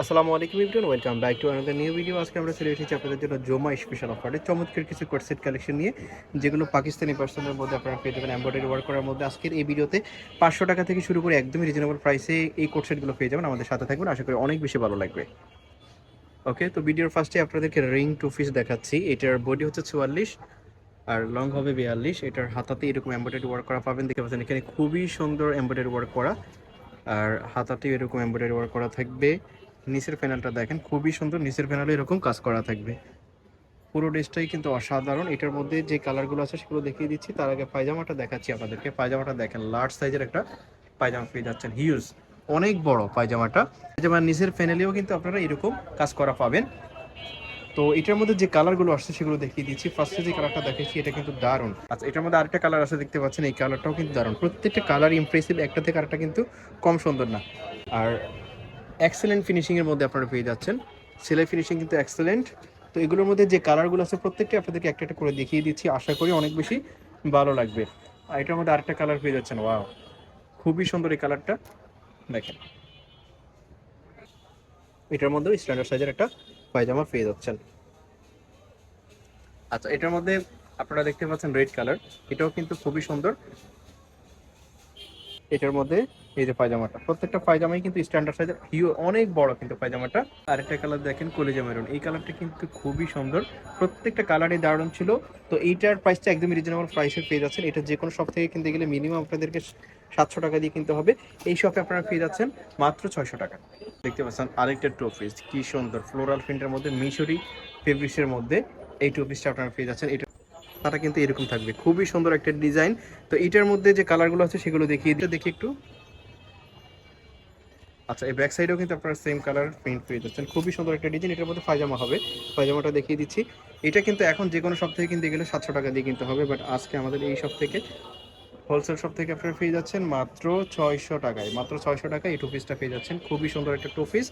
আসসালামু আলাইকুম everyone welcome back to another new video আজকে আমরা চলে এসেছি আপনাদের জন্য জোমা স্পেশাল অফারে চমৎকার কিছু কোর্সেট কালেকশন নিয়ে, যেগুলো পাকিস্তানি পার্সনের মধ্যে আপনারা পেয়ে যাবেন এমব্রয়ডারি ওয়ার্ক করার মধ্যে। আজকের এই ভিডিওতে পাঁচশো টাকা থেকে শুরু করে একদমই রিজনেবল প্রাইসে এই কোর্সেটগুলো পেয়ে যাবেন। আমাদের সাথে থাকবেন, আশা করি অনেক বেশি ভালো লাগবে। ওকে তো ভিডিওর ফার্স্টে আপনাদেরকে রিং টু পিস দেখাচ্ছি। এটার বডি হচ্ছে চুয়াল্লিশ, আর লং হবে বিয়াল্লিশ। এটার হাতাতে এরকম এমব্রয়ডারি ওয়ার্ক করা পাবেন। দেখতে পাচ্ছেন এখানে খুবই সুন্দর এমব্রয়ডারি ওয়ার্ক করা। আর হাতাতে এরকম এমব্রয়ডারি ওয়ার্ক করা থাকবে। নিচের প্যানেলটা দেখেন, খুবই সুন্দর। নিচের প্যানেলে এরকম কাজ করা থাকবে। পুরো ড্রেসটাই কিন্তু অসাধারণ। এটার মধ্যে যে কালারগুলো আছে সেগুলো দেখিয়ে দিচ্ছি। তার আগে পায়জামাটা দেখাচ্ছি আপনাদেরকে। পায়জামাটা দেখেন লার্জ সাইজের একটা পায়জামা পেয়ে যাচ্ছেন। হিউজ অনেক বড় পায়জামাটা। পায়জামার নিচের প্যানেলেও কিন্তু আপনারা এরকম কাজ করা পাবেন। তো এটার মধ্যে যে কালারগুলো আসছে সেগুলো দেখিয়ে দিচ্ছি। ফার্স্টে যে কালারটা দেখেছি, এটা কিন্তু দারুণ। আচ্ছা এটার মধ্যে আরেকটা কালার আছে, দেখতে পাচ্ছেন, এই কালারটাও কিন্তু দারুণ। প্রত্যেকটা কালার ইমপ্রেসিভ একটা থেকে আরেকটা কিন্তু কম সুন্দর না। আর এক্সেলেন্ট ফিনিশিংয়ের মধ্যে আপনারা পেয়ে যাচ্ছেন। সেলাই ফিনিশিং কিন্তু এক্সেলেন্ট তো এগুলোর মধ্যে যে কালারগুলো আছে প্রত্যেকটা আপনাদেরকে একটা একটা করে দেখিয়ে দিচ্ছি। আশা করি অনেক বেশি ভালো লাগবে। আর এটার মধ্যে আরেকটা কালার পেয়ে যাচ্ছেন। ওয়াও খুবই সুন্দর এই কালারটা দেখেন। এটার মধ্যেও স্ট্যান্ডার্ড সাইজের একটা পায়জামা পেয়ে যাচ্ছেন। আচ্ছা এটার মধ্যে আপনারা দেখতে পাচ্ছেন রেড কালার এটাও কিন্তু খুবই সুন্দর। এটার মধ্যে এই যে পায়জামাটা। প্রত্যেকটা পায়জামাই কিন্তু স্ট্যান্ডার্ড সাইজের হিউ, অনেক বড় কিন্তু পায়জামাটা। আরেকটা কালার দেখেন, কলেজা মেরুন এই কালারটা কিন্তু খুবই সুন্দর। প্রত্যেকটা কালারই দারুণ ছিল। তো এইটার প্রাইসটা একদমই রিজনেবল প্রাইসে পেয়ে যাচ্ছেন। এটা যে কোনো শপ থেকে কিনতে গেলে মিনিমাম আপনাদেরকে সাতশো টাকা দিয়ে কিনতে হবে। এই শপে আপনারা পেয়ে যাচ্ছেন মাত্র ছয়শো টাকা। দেখতে পাচ্ছেন আরেকটা টু পিস কি সুন্দর। ফ্লোরাল প্রিন্টের মধ্যে মিশরি ফেব্রিক্সের মধ্যে এই টু পিসটা আপনারা পেয়ে যাচ্ছেন। এটা তারা কিন্তু এরকম থাকবে। খুবই সুন্দর একটা ডিজাইন। তো এটার মধ্যে যে কালারগুলো আছে সেগুলো দেখিয়ে দিতে দেখি একটু। আচ্ছা এই ব্যাক সাইডেও কিন্তু আপনারা সেম কালার প্রিন্ট পেয়ে যাচ্ছেন। খুবই সুন্দর একটা ডিজাইন এটার মধ্যে পায়জামা হবে। পায়জামাটা দেখিয়ে দিচ্ছি। এটা কিন্তু এখন যে কোনো সব থেকে কিনতে গেলে সাতশো টাকা দিয়ে কিনতে হবে। বাট আজকে আমাদের এই সব থেকে হোলসেল শপ থেকে আপনারা পেয়ে যাচ্ছেন মাত্র ছয়শো টাকায়। মাত্র ছয়শো টাকায় এই টু পিসটা পেয়ে যাচ্ছেন। খুবই সুন্দর একটা টু পিস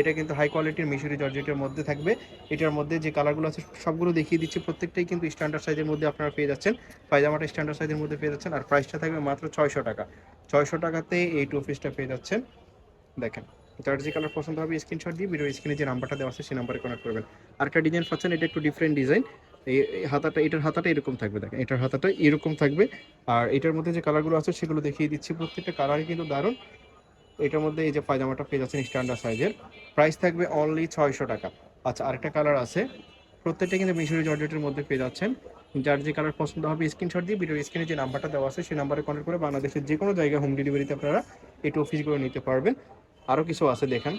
এটা কিন্তু হাই কোয়ালিটির মিশরি জর্জেটের মধ্যে থাকবে। এটার মধ্যে যে কালারগুলো আছে, সবগুলো দেখিয়ে দিচ্ছি। প্রত্যেকটাই কিন্তু স্ট্যান্ডার্ড সাইজের মধ্যে আপনারা পেয়ে যাচ্ছেন। পায়জামাটা স্ট্যান্ডার্ড সাইজের মধ্যে পেয়ে যাচ্ছেন। আর প্রাইসটা থাকবে মাত্র ছয়শো টাকা। ছয়শো টাকাতে এই টু পিসটা পেয়ে যাচ্ছেন। দেখেন, যার যে কালার পছন্দ হবে স্ক্রিনশট দিয়ে ভিডিও স্ক্রিনে যে নাম্বারটা দেওয়া আছে, সেই নাম্বারে কনেক্ট করবেন। আর একটা ডিজাইন পাচ্ছেন, এটা একটু ডিফারেন্ট ডিজাইন এই হাতাটা, এটার হাতাটা এরকম থাকবে, দেখেন, এটার হাতাটা এরকম থাকবে। আর এটার মধ্যে যে কালারগুলো আছে, সেগুলো দেখিয়ে দিচ্ছি। প্রত্যেকটা কালারই কিন্তু দারুণ। এটার মধ্যে এই যে পায়জামাটা পেয়ে যাচ্ছেন স্ট্যান্ডার্ড সাইজের প্রাইস থাকবে অনলি ছয়শো টাকা। আচ্ছা আরেকটা কালার আছে। প্রত্যেকটা কিন্তু মিশরি জর্জেটের মধ্যে পেয়ে যাচ্ছেন। যার যে কালার পছন্দ হবে স্ক্রিনশট দিয়ে ভিডিও স্ক্রিনে যে নাম্বারটা দেওয়া আছে, সেই নাম্বারে কন্ট্যাক্ট করে বাংলাদেশের যে কোনো জায়গায় হোম ডেলিভারিতে আপনারা এই টু নিতে পারবেন। আরও কিছু আছে, দেখেন।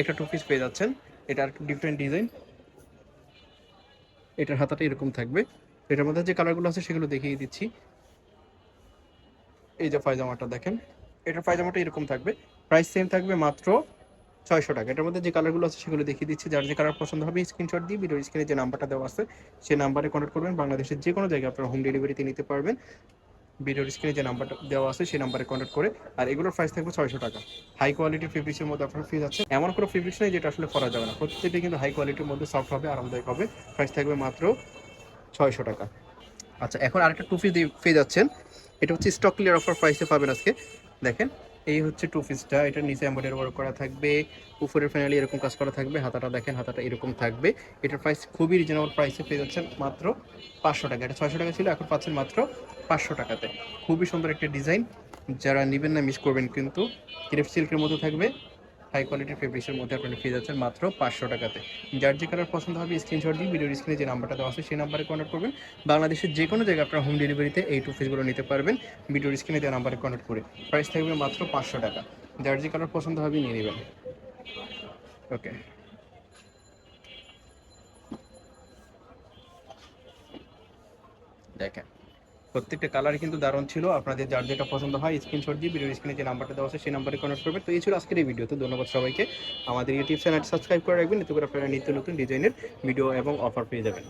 একটা টু পেয়ে যাচ্ছেন। এটা আর ডিফারেন্ট ডিজাইন এটার হাতাটা এরকম থাকবে। এটার মধ্যে যে কালারগুলো আছে সেগুলো দেখিয়ে দিচ্ছি। এই যে পায়জামাটা দেখেন, এটার পায়জামাটা এরকম থাকবে। প্রাইস সেম থাকবে মাত্র ছয়শো টাকা। এটার মধ্যে যে কালারগুলো আছে সেগুলো দেখিয়ে দিচ্ছি। যার যে কালার পছন্দ হবে স্ক্রিনশট দিয়ে ভিডিও স্ক্রিনে যে নাম্বারটা দেওয়া আছে সেই নাম্বারে কন্ট্যাক্ট করবেন। বাংলাদেশের যে কোনো জায়গায় আপনারা হোম ডেলিভারিতে নিতে পারবেন। ভিডিওর স্ক্রিনে যে নাম্বারটা দেওয়া আছে, সেই নাম্বারে কন্ট্যাক্ট করে। আর এগুলোর প্রাইস থাকবে ছয়শো টাকা। হাই কোয়ালিটির ফেব্রিক্সের মধ্যে আপনার ফিজ আছে। এমন কোনো ফেব্রিক্স নেই যেটা আসলে করা যাবে না। প্রত্যেকটি কিন্তু হাই কোয়ালিটির মধ্যে সফট হবে, আরামদায়ক হবে। প্রাইস থাকবে মাত্র ছয়শো টাকা। আচ্ছা এখন আরেকটা টু পিস পেয়ে যাচ্ছেন। এটা হচ্ছে স্টক ক্লিয়ার অফার প্রাইসে পাবেন আজকে। দেখেন এই হচ্ছে টু পিসটা এটা নিচে এম্বয়ডারি ওয়ার্ক করা থাকবে উপরে ফাইনালি এরকম কাজ করা থাকবে, হাতাটা দেখেন, হাতাটা এরকম থাকবে। এটার প্রাইস খুবই রিজনেবল প্রাইসে পেয়ে যাচ্ছেন মাত্র পাঁচশো টাকা। এটা ছয়শো টাকা ছিল, এখন পাচ্ছেন মাত্র পাঁচশো টাকাতে। খুবই সুন্দর একটা ডিজাইন যারা নেবেন না মিস করবেন কিন্তু। ক্রেপ সিল্কের মতো থাকবে। হাই কোয়ালিটির ফেব্রিক্সের মধ্যে আপনারা পেয়ে যাচ্ছেন মাত্র পাঁচশো টাকাতে। যার যে কালার পছন্দ হবে স্ক্রিনশট দিয়ে ভিডিওর স্ক্রিনে যে নাম্বারটা দেওয়া আছে, সেই নাম্বারে কন্ট্যাক্ট করবেন। বাংলাদেশের যে কোনো জায়গায় আপনারা হোম ডেলিভারিতে এই টু পিসগুলো নিতে পারবেন। ভিডিওর স্ক্রিনে দেওয়া নাম্বারে কন্ট্যাক্ট করে। প্রাইস থাকবে মাত্র পাঁচশো টাকা। যার যে কালার পছন্দ হবে, নিয়ে নেবেন। ওকে দেখেন। প্রত্যেকটা কালার কিন্তু দারুণ ছিল। আপনাদের যার যেটা পছন্দ হয় স্ক্রিনশট দিয়ে ভিডিও স্ক্রিনে যে নাম্বারটা দেওয়া আছে, সেই নাম্বারে কনেক্ট করবেন। তো এই ছিল আজকের এই ভিডিও তো। ধন্যবাদ সবাইকে। আমাদের ইউটিউব চ্যানেল সাবস্ক্রাইব করে রাখবেন। এতে করে আপনারা নিত্য নতুন ডিজাইনের ভিডিও এবং অফার পেয়ে যাবেন।